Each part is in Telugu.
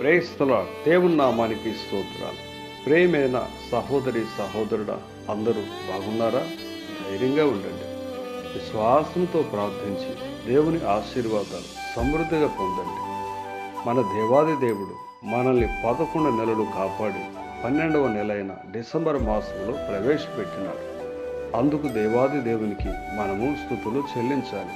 ప్రేస్తుల దేవుని నామానికి స్తోత్రాలు. ప్రేమైన సహోదరి సహోదరుడా అందరూ బాగున్నారా? ధైర్యంగా ఉండండి. విశ్వాసంతో ప్రార్థించి దేవుని ఆశీర్వాదాలు సమృద్ధిగా పొందండి. మన దేవాది దేవుడు మనల్ని పదకొండు నెలలు కాపాడి పన్నెండవ నెల అయిన డిసెంబర్ మాసంలో ప్రవేశపెట్టినాడు. అందుకు దేవాది దేవునికి మనము స్థుతులు చెల్లించాలి.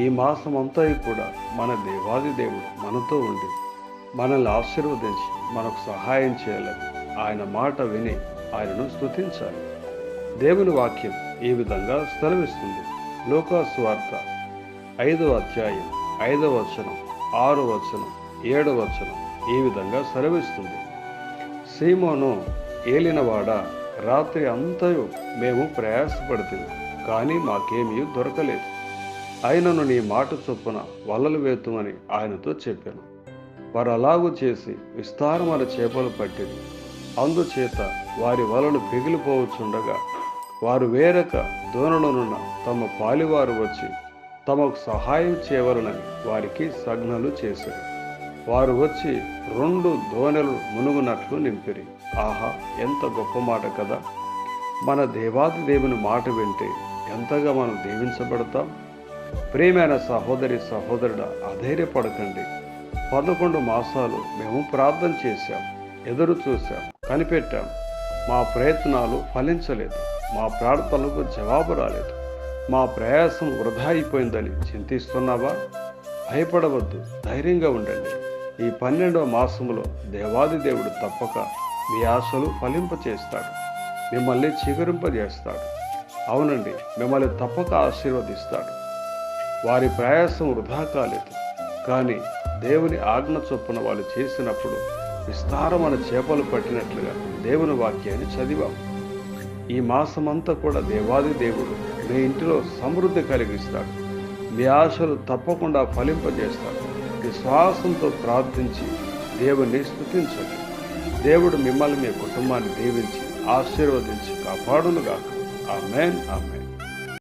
ఈ మాసం అంతా కూడా మన దేవాది దేవుడు మనతో ఉండి మనల్ని ఆశీర్వదించి మనకు సహాయం చేయాలని ఆయన మాట విని ఆయనను స్థుతించాలి దేవుని వాక్యం ఈ విధంగా స్థలమిస్తుంది లోకాసు వార్త ఐదవ అధ్యాయం ఐదవ వచనం ఆరు వచనం ఏడవ వచనం ఈ విధంగా సెలవిస్తుంది. సీమోను ఏలినవాడ రాత్రి అంతయు మేము ప్రయాసపడుతుంది కానీ మాకేమీ దొరకలేదు. ఆయనను నీ మాట చొప్పున వలలు వేతుమని ఆయనతో చెప్పాను. వారు అలాగూ చేసి విస్తారమైన చేపలు పట్టింది. అందుచేత వారి వలలు పిగిలిపోవచ్చుండగా వారు వేరొక దోనలోనున్న తమ పాలివారు వచ్చి తమకు సహాయం చేయవలనని వారికి సజ్ఞలు చేశారు. వారు వచ్చి రెండు దోనెలు మునుగునట్లు నింపిరి. ఆహా ఎంత గొప్ప మాట కదా! మన దేవాది దేవుని మాట వింటే ఎంతగా మనం దీవించబడతాం! ప్రియమైన సహోదరి సహోదరుడ అధైర్యపడకండి. పదకొండు మాసాలు మేము ప్రార్థన చేశాం ఎదురు చూశాం కనిపెట్టాం. మా ప్రయత్నాలు ఫలించలేదు. మా ప్రార్థనలకు జవాబు రాలేదు. మా ప్రయాసం వృధా అయిపోయిందని చింతిస్తున్నావా? భయపడవద్దు. ధైర్యంగా ఉండండి. ఈ పన్నెండవ మాసములో దేవాది దేవుడు తప్పక మీ ఆశలు ఫలింపచేస్తాడు మిమ్మల్ని చిగురింపజేస్తాడు. అవునండి మిమ్మల్ని తప్పక ఆశీర్వదిస్తాడు. వారి ప్రయాసం వృధా కాలేదు. కానీ దేవుని ఆజ్ఞ చొప్పున వాళ్ళు చేసినప్పుడు విస్తారమైన చేపలు పట్టినట్లుగా దేవుని వాక్యాన్ని చదివాం. ఈ మాసమంతా కూడా దేవాది దేవుడు మీ ఇంటిలో సమృద్ధి కలిగిస్తాడు. మీ ఆశలు తప్పకుండా ఫలింపజేస్తాడు. విశ్వాసంతో ప్రార్థించి దేవుణ్ణి స్థుతించండి దేవుడు మిమ్మల్ని మీ కుటుంబాన్ని దీవించి ఆశీర్వదించి కాపాడునుగాక. Amen amen.